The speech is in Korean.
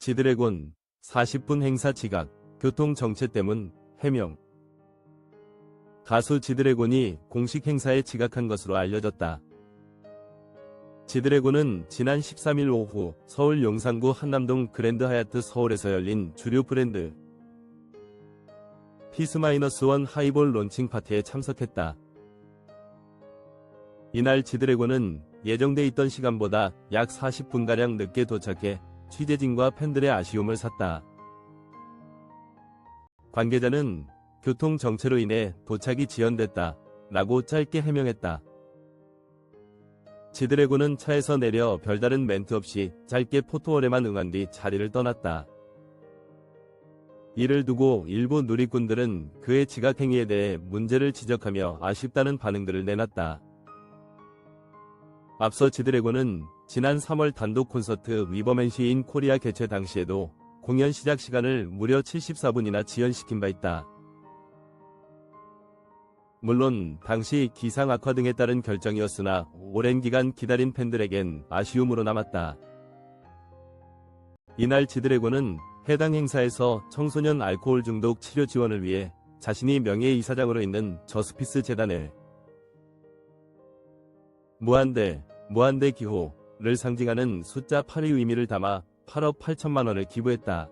지드래곤 40분 행사 지각, 교통 정체 때문 해명. 가수 지드래곤이 공식 행사에 지각한 것으로 알려졌다. 지드래곤은 지난 13일 오후 서울 용산구 한남동 그랜드 하얏트 서울에서 열린 주류 브랜드 피스마이너스1 하이볼 론칭 파티에 참석했다. 이날 지드래곤은 예정돼 있던 시간보다 약 40분가량 늦게 도착해 취재진과 팬들의 아쉬움을 샀다. 관계자는 교통 정체로 인해 도착이 지연됐다. 라고 짧게 해명했다. 지드래곤은 차에서 내려 별다른 멘트 없이 짧게 포토월에만 응한 뒤 자리를 떠났다. 이를 두고 일부 누리꾼들은 그의 지각 행위에 대해 문제를 지적하며 아쉽다는 반응들을 내놨다. 앞서 지드래곤은 지난 3월 단독 콘서트 위버맨시 인 코리아 개최 당시에도 공연 시작 시간을 무려 74분이나 지연시킨 바 있다. 물론 당시 기상 악화 등에 따른 결정이었으나 오랜 기간 기다린 팬들에겐 아쉬움으로 남았다. 이날 지드래곤은 해당 행사에서 청소년 알코올 중독 치료 지원을 위해 자신이 명예이사장으로 있는 저스피스 재단을 무한대, 무한대 기호를 상징하는 숫자 8의 의미를 담아 8억 8천만 원을 기부했다.